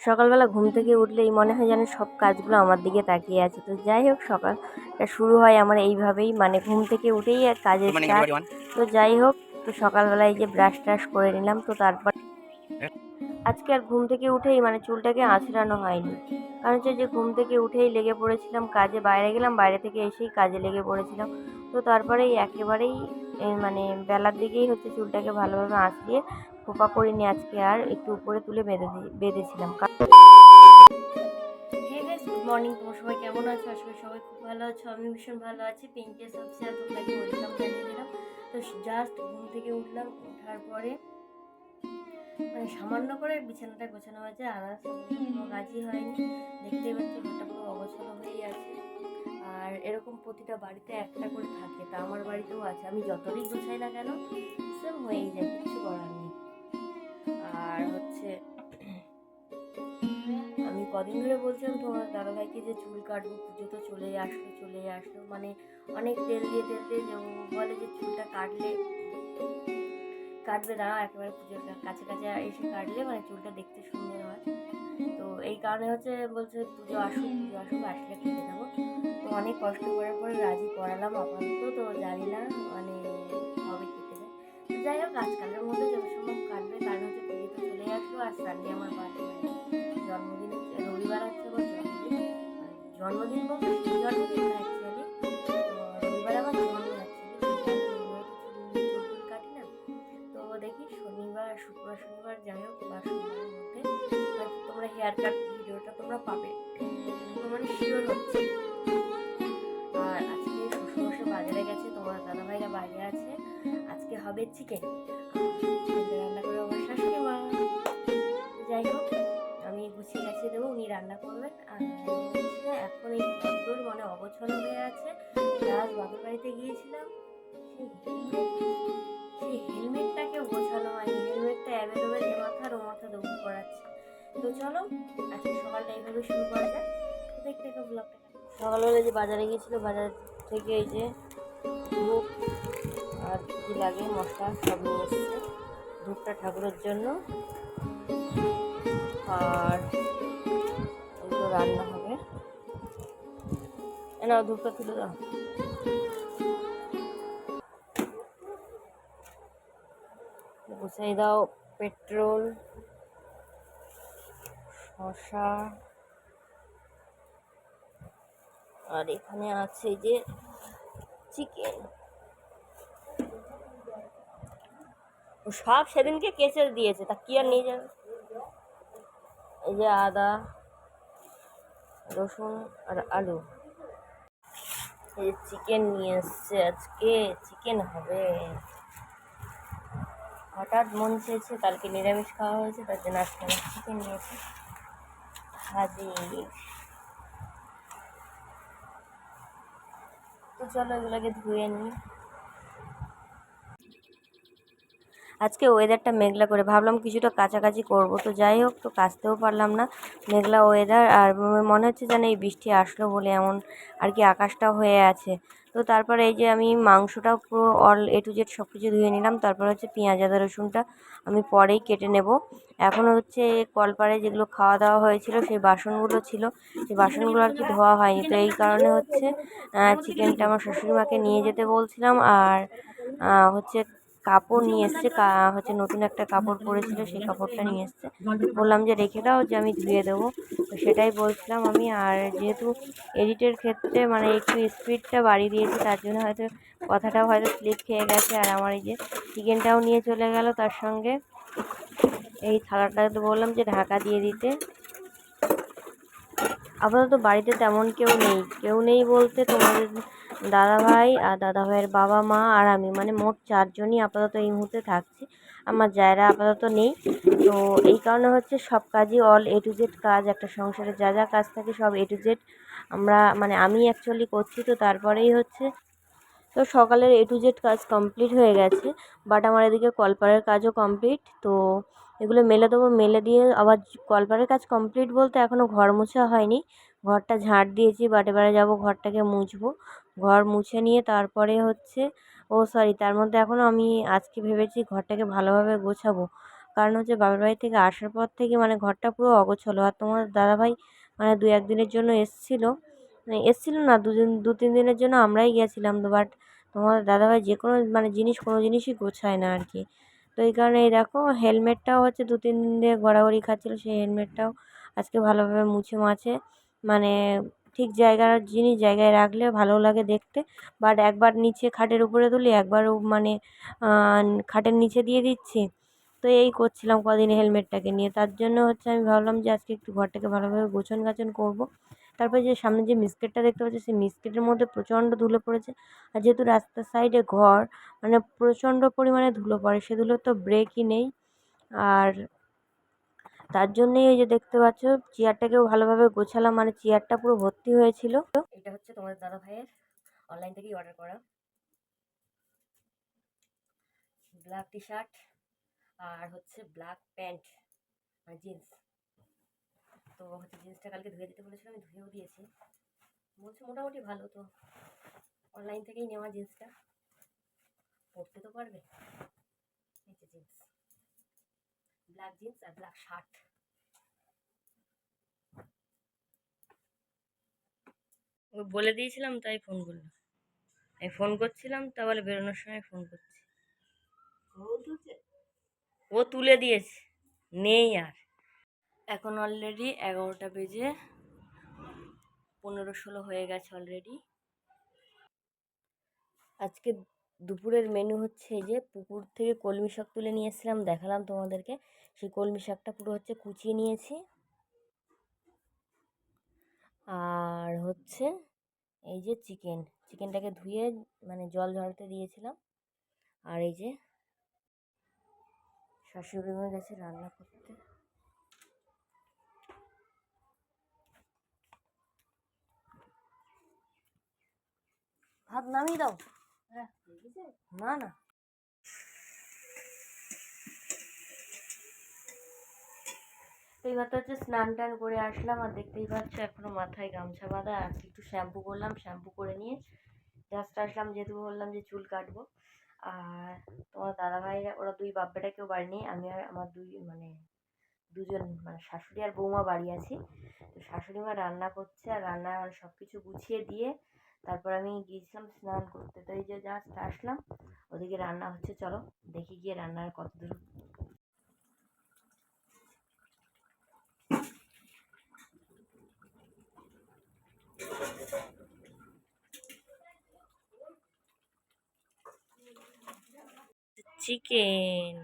সকালবেলা ঘুম থেকে উঠলেই মনে হয় যেন সব কাজগুলো আমার দিকে তাকিয়ে আছে। তো যাই হোক সকালটা শুরু হয় আমার এইভাবেই। মানে ঘুম থেকে উঠেই কাজের everyone. তো যাই হোক তো সকালবেলায় যে ব্রাশ ট্রাশ করে নিলাম তো তারপর আজকে আর ঘুম থেকে উঠেই মানে চুলটাকে আঁচড়ানো হয়নি। কারণ হচ্ছে যে ঘুম থেকে উঠেই লেগে পড়েছিলাম কাজে বাইরে গেলাম বাইরে থেকে এসেই কাজে লেগে পড়েছিলাম। তো তারপরেই একেবারেই মানে বেলার দিকেই হচ্ছে চুলটাকে ভালোভাবে আঁচড়িয়ে খোপা করে নিয়ে আজকে আর একটু উপরে তুলে বেঁধে বেঁধেছিলাম। গুড মর্নিং তোমার সবাই কেমন আছো? আসলে সবাই খুব ভালো আছো। আমি ভীষণ ভালো আছি। পিঙ্কে সবসে তোমাকে ওয়েলকাম জানিয়ে দিলাম তো জাস্ট ঘুম থেকে উঠলাম। ওঠার পরে মানে সামান্য করে বিছানাটা গোছানো হয়েছে। আর আর কোনো কাজই হয়নি। দেখতেই পাচ্ছি ঘরটা পুরো অগোছালো হয়েই আছে। আর এরকম প্রতিটা বাড়িতে একটা করে থাকে। তা আমার বাড়িতেও আছে। আমি যতই গোছাই না কেন, সেম হয়েই যায়। কিছু করার নেই। আর হচ্ছে আমি কদিন ধরে বলছিলাম তোমার দাদাভাইকে যে চুল কাটবো, পুজো তো চলেই আসলো চলেই আসলো। মানে অনেক তেল দিয়ে তেল দিয়ে বলে যে চুলটা কাটলে, কাটবে, দাঁড়াও, একেবারে পুজোর কাছে কাছে এসে কাটলে মানে চুলটা দেখতে সুন্দর হয়। তো এই কারণে হচ্ছে বলছে পুজো আসুক পুজো আসুক, আসলে কেটে দেবো তো অনেক কষ্ট করার পরে রাজি করালাম আপাতত, তো জানি না মানে হবে কেটে যাই হোক, আজকালের মধ্যে যত সম্ভব কাটবে, কারণ হচ্ছে চলে আসলো আর সানডে আমার বাড়ি জন্মদিন রবিবার আছে আমার জন্মদিন। মানে জন্মদিন বলতে জন্মদিন না অ্যাকচুয়ালি রবিবার আমার জন্মদিন কাটি না? তো দেখি শনিবার, শুক্রবার, শনিবার যাই হোক বা সোমবারের মধ্যে। তোমরা হেয়ার কাট ভিডিওটা তোমরা পাবে। মানে শিওর হচ্ছে। আর আজকে শ্বশুরমশাই বাজারে গেছে, তোমার দাদাভাইরা বাইরে আছে। আজকে হবে চিকেন রান্না করে যাই হোক, আমি গুছিয়ে গাছিয়ে দেবো, উনি রান্না করবেন। আর এখন এই কদ্দুর মানে অগোছলো হয়ে আছে লাস্ট বাপের বাড়িতে গিয়েছিলাম, সেই হেলমেটটাকে গোছানো হয়নি, হেলমেটটা অ্যাভেলেবেল এ মাথার ও মাথা দৌড় করাচ্ছে। তো চলো, আজকে সকালটা এইভাবে শুরু করা যাক। দেখতে থাকো ব্লগটা সকালবেলা যে বাজারে গিয়েছিল, বাজার থেকে এই যে ধূপ আর কী লাগে, মশলা সব নিয়ে এসেছে। ধূপটা ঠাকুরের জন্য। আর এগুলো রান্না হবে। নাও, ধূপটা তুলে দাও। গুছাই দাও, পেট্রোল, শসা। আর এখানে আছে যে চিকেন। সব সেদিনকে কেচে দিয়েছে, তা কি আর নিয়ে যাবে? এই যে আদা, রসুন আর আলু। এই চিকেন নিয়ে এসছে আজকে। চিকেন হবে। হঠাৎ মন চেয়েছে, কালকে নিরামিষ খাওয়া হয়েছে, তার জন্য আজকে আমার চিকেন নিয়েছে হাজির। তো চলো এগুলোকে ধুয়ে নিই। আজকে ওয়েদারটা মেঘলা করে, ভাবলাম কিছুটা কাছাকাছি করব। তো যাই হোক, তো কাচতেও পারলাম না। মেঘলা ওয়েদার আর মনে হচ্ছে যেন এই বৃষ্টি আসলো বলে এমন আর কি আকাশটা হয়ে আছে। তো তারপরে এই যে আমি মাংসটাও পুরো অল এ টু জেড সব কিছু ধুয়ে নিলাম, তারপর হচ্ছে পেঁয়াজ, আদা, রসুনটা আমি পরেই কেটে নেব। এখন হচ্ছে কলপারে যেগুলো খাওয়া দাওয়া হয়েছিল, সেই বাসনগুলো ছিল, সেই বাসনগুলো আর কি ধোয়া হয়নি। তো এই কারণে হচ্ছে চিকেনটা আমার শাশুড়ি মাকে নিয়ে যেতে বলছিলাম, আর হচ্ছে কাপড় নিয়ে এসছে হচ্ছে নতুন একটা কাপড় পরেছিল, সেই কাপড়টা নিয়ে এসছে। বললাম যে, রেখে দাও, যে আমি ধুয়ে দেবো। তো সেটাই বলছিলাম আমি, আর যেহেতু এডিটের ক্ষেত্রে মানে একটু স্পিডটা বাড়িয়ে দিয়েছি, তার জন্য হয়তো কথাটাও হয়তো স্লিপ খেয়ে গেছে, আর আমার এই যে চিকেনটাও নিয়ে চলে গেল তার সঙ্গে। এই থালাটাতে বললাম যে, ঢাকা দিয়ে দিতে। আপাতত বাড়িতে তেমন কেউ নেই। কেউ নেই বলতে তোমাদের দাদা ভাই আর দাদা ভাইয়ের বাবা, মা আর আমি। মানে মোট চারজনই আপাতত এই মুহূর্তে থাকছি। আমার জায়রা আপাতত নেই। তো এই কারণে হচ্ছে সব কাজই অল এ টু জেড কাজ। একটা সংসারে যা যা কাজ থাকে সব এ টু জেড আমরা মানে আমি অ্যাকচুয়ালি করছি। তো তারপরেই হচ্ছে, তো সকালের এ টু জেড কাজ কমপ্লিট হয়ে গেছে। বাট আমার এদিকে কলপারের কাজও কমপ্লিট তো এগুলো মেলে দেবো, মেলে দিয়ে আবার কলপারের কাজ কমপ্লিট বলতে এখনও ঘর মোছা হয়নি। ঘরটা ঝাঁট দিয়েছি বাট এবারে যাব ঘরটাকে মুছবো। ঘর মুছে নিয়ে তারপরে হচ্ছে, ও সরি তার মধ্যে এখনও আমি আজকে ভেবেছি ঘরটাকে ভালোভাবে গোছাবো। কারণ হচ্ছে বাবার বাড়ি থেকে আসার পর থেকে মানে ঘরটা পুরো অগোছালো। আর তোমার দাদাভাই মানে দু একদিনের জন্য এসেছিল। মানে এসেছিল না, দুদিন, দু তিন দিনের জন্য আমরাই গিয়েছিলাম তো বাট তোমার দাদাভাই যে কোনো মানে জিনিস কোনো জিনিসই গোছায় না আর কি। তো এই কারণে এই দেখো হেলমেটটাও হচ্ছে দু, তিন দিন দিয়ে গড়াগড়ি খাচ্ছিলো, সেই হেলমেটটাও আজকে ভালোভাবে মুছে মাছে। মানে ঠিক জায়গার জিনিস জায়গায় রাখলে ভালো লাগে দেখতে। বাট একবার নিচে খাটের উপরে তুলি, একবার মানে খাটের নিচে দিয়ে দিচ্ছি। তো এই করছিলাম কদিন হেলমেটটাকে নিয়ে। তার জন্য হচ্ছে আমি ভাবলাম যে আজকে একটু ঘরটাকে ভালোভাবে গোছন গাছন করব। তারপরে যে সামনে যে মিসকেটটা দেখতে পাচ্ছি, সেই মিসকেটের মধ্যে প্রচণ্ড ধুলো পড়েছে। আর যেহেতু রাস্তার সাইডে ঘর মানে প্রচণ্ড পরিমাণে ধুলো পড়ে, সে ধুলো তো ব্রেকই নেই। আর তার জন্যই এই যে দেখতে পাচ্ছ চেয়ারটাকেও ভালোভাবে গোছালাম মানে চেয়ারটা পুরো ভর্তি হয়েছিল। এটা হচ্ছে তোমাদের দাদা ভাইয়ের অনলাইন থেকেই অর্ডার করা। ব্ল্যাক টি শার্ট আর হচ্ছে ব্ল্যাক প্যান্ট আর জিন্স তো হচ্ছে জিন্সটা কালকে ধুয়ে দিতে বলেছিলাম আমি ধুয়েও দিয়েছি। বলছে মোটামুটি ভালো তো। অনলাইন থেকেই নেওয়া জিন্সটা। পরতে তো পারবে। এই যে জিন্স। ব্ল্যাক জিন্স আর ব্ল্যাক শার্ট বলে দিয়েছিলাম তাই ফোন করল। আমি ফোন করছিলাম তা বলে বেরোনোর সময় ফোন করছি। ও তুলে দিয়েছে। নেই আর। এখন অলরেডি এগারোটা বেজে পনেরো ষোলো হয়ে গেছে অলরেডি আজকে দুপুরের মেনু হচ্ছে যে পুকুর থেকে কলমি শাক তুলে নিয়ে এসেছিলাম, দেখালাম তোমাদেরকে। সেই কলমি শাকটা পুরো হচ্ছে কুচিয়ে নিয়েছি। আর হচ্ছে এই যে চিকেন চিকেনটাকে ধুয়ে মানে জল ঝরাতে দিয়েছিলাম। আর এই যে শাশুড়ি মা গেছে রান্না করতে। ভাত নামিয়ে দাও। না না। এইবার তো হচ্ছে স্নান টান করে আসলাম আর দেখতেই পাচ্ছ এখনও মাথায় গামছা বাঁধা আর একটু শ্যাম্পু করলাম শ্যাম্পু করে নিয়ে জাস্ট আসলাম যেহেতু বললাম যে চুল কাটবো। আর তোমার দাদাভাইরা ওরা দুই বাপ বেটা কেউ বাড়ি নেই আমি আর আমার দুই মানে দুজন মানে শাশুড়ি আর বৌমা বাড়ি আছি। তো শাশুড়ি মা রান্না করছে আর রান্না সব কিছু গুছিয়ে দিয়ে তারপর আমি গিয়েছিলাম স্নান করতে। তো এই যে জাস্ট আসলাম, ওদিকে রান্না হচ্ছে, চলো দেখি গিয়ে রান্নার কত দূর। চিকেন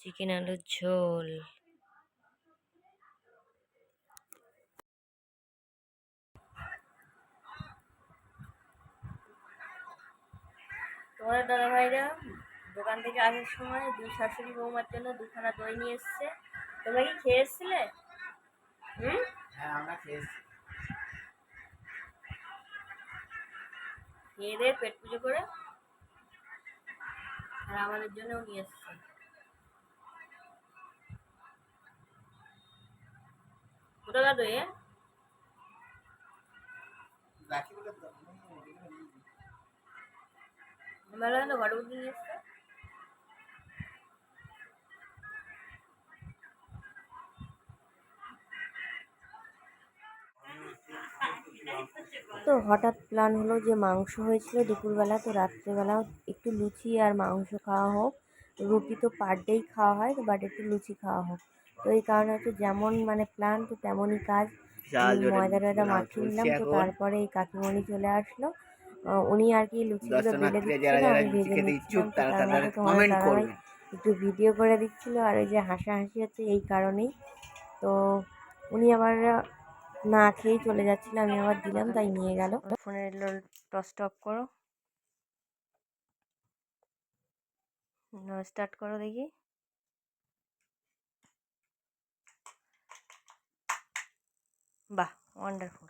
চিকেন আলুর ঝোল। তোমাদের দাদা ভাইরা দোকান থেকে আসার সময় দুই শাশুড়ি বৌমার জন্য দুখানা দই নিয়ে এসছে। তোমরা কি খেয়ে এসছিলে হুম? হ্যাঁ আমরা খেয়েছি। খেয়ে দিয়ে পেট পুজো করে আর আমাদের জন্যও নিয়ে এসছে। কোথা গা দই হ্যাঁ রাখি বলে তো তো ঘরে উঠে নিয়ে এসছে? তো হঠাৎ প্ল্যান হলো যে মাংস হয়েছিল দুপুরবেলা তো রাত্রেবেলা একটু লুচি আর মাংস খাওয়া হোক। রুটি তো পার ডেই খাওয়া হয় তো বাট একটু লুচি খাওয়া হোক। তো এই কারণে হচ্ছে যেমন মানে প্ল্যান তো তেমনই কাজ। ময়দা টয়দা মাখিয়ে নিলাম তো তারপরে এই কাকিমণি চলে আসলো। উনি আর কি লুচিগুলো বেলে দর্শনার্থীরা দিচ্ছিল যারা যারা আমি ভেজে নিচ্ছিলাম তো তারা তার তারা মধ্যে তোমার দাদাভাই একটু ভিডিও করে দিচ্ছিল আর এই যে হাসাহাসি হচ্ছে এই কারণেই। তো উনি আবার না খেয়েই চলে যাচ্ছিল আমি আবার দিলাম তাই নিয়ে গেল। ফোনের টস অফ করো। স্টার্ট করো দেখি। বাহ ওয়ান্ডারফুল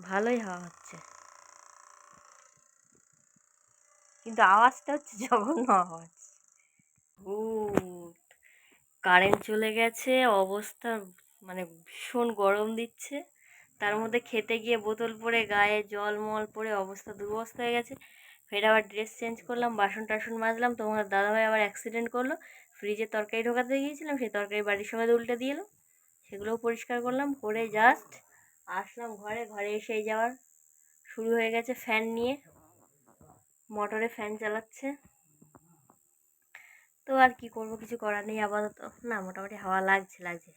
ভালোই হাওয়া হচ্ছে। কিন্তু আওয়াজটা হচ্ছে জঘন্য আওয়াজ। ও কারেন্ট চলে গেছে, অবস্থা মানে ভীষণ গরম দিচ্ছে। তার মধ্যে খেতে গিয়ে বোতল পরে গায়ে জল মল পরে অবস্থা দুরবস্থা হয়ে গেছে। ফের আবার ড্রেস চেঞ্জ করলাম, বাসন টাসন মাজলাম তোমার দাদাভাই আবার অ্যাক্সিডেন্ট করল। ফ্রিজে তরকারি ঢোকাতে গিয়েছিলাম সেই তরকারি বাড়ির সবাই উল্টে দিয়ে এলো। সেগুলোও পরিষ্কার করলাম, করে জাস্ট আসলাম ঘরে ঘরে এসে যাওয়ার শুরু হয়ে গেছে ফ্যান নিয়ে। মোটরে ফ্যান চালাচ্ছে। তো আর কি করব, কিছু করার নেই আপাতত। না, মোটামুটি হাওয়া লাগছে লাগছে।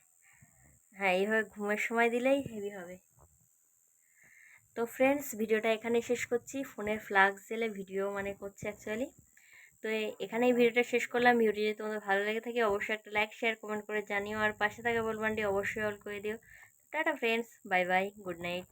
হ্যাঁ এইভাবে ঘুমের সময় দিলেই হেভি হবে। তো ফ্রেন্ডস ভিডিওটা এখানে শেষ করছি। ফোনের ফ্লাক্স জেলে ভিডিও মানে করছে অ্যাকচুয়ালি তো এ- এখানেই ভিডিওটা শেষ করলাম। ভিডিও যদি তোমাদের ভালো লেগে থাকে, অবশ্যই একটা লাইক শেয়ার কমেন্ট করে জানিও। আর পাশে থাকা বলবানটি অবশ্যই অল করে দিও। tata friends bye bye good night